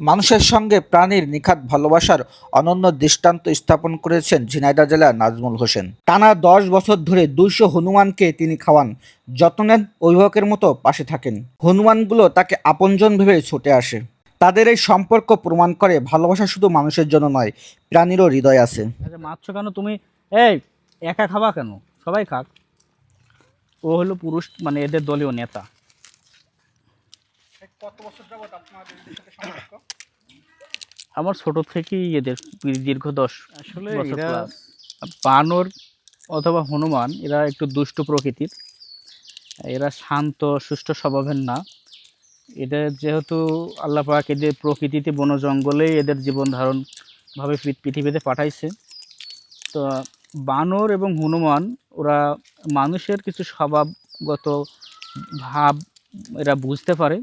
মানুষের সঙ্গে প্রাণীর নিখাত ভালোবাসার অনন্য দৃষ্টান্ত স্থাপন করেছেন ঝিনাইদা জেলার নাজমুল হোসেন। টানা দশ বছর ধরে দুইশো হনুমানকে তিনি খাওয়ান। যত্ন নেন অভিভাবকের মতো পাশে থাকেন। হনুমানগুলো তাকে আপনজন ভেবে ছুটে আসে। তাদের এই সম্পর্ক প্রমাণ করে ভালোবাসা শুধু মানুষের জন্য নয় প্রাণীরও হৃদয় আছে। আচ্ছা মারছো কেন তুমি? এই একা খাবা কেন? সবাই খাক। ও হলো পুরুষ মানে এদের দলীয় নেতা। আমার ছোট থেকেই এদের দীর্ঘ দশ আসলে। বানর অথবা হনুমান এরা একটু দুষ্ট প্রকৃতির। এরা শান্ত সুষ্ঠ স্বভাবের না। এদের যেহেতু আল্লাহ পাক এদের প্রকৃতিতে বন জঙ্গলেই এদের জীবন ধারণ ভাবে পৃথিবীতে পাঠাইছে। তো বানর এবং হনুমান ওরা মানুষের কিছু স্বভাবগত ভাব এরা বুঝতে পারে।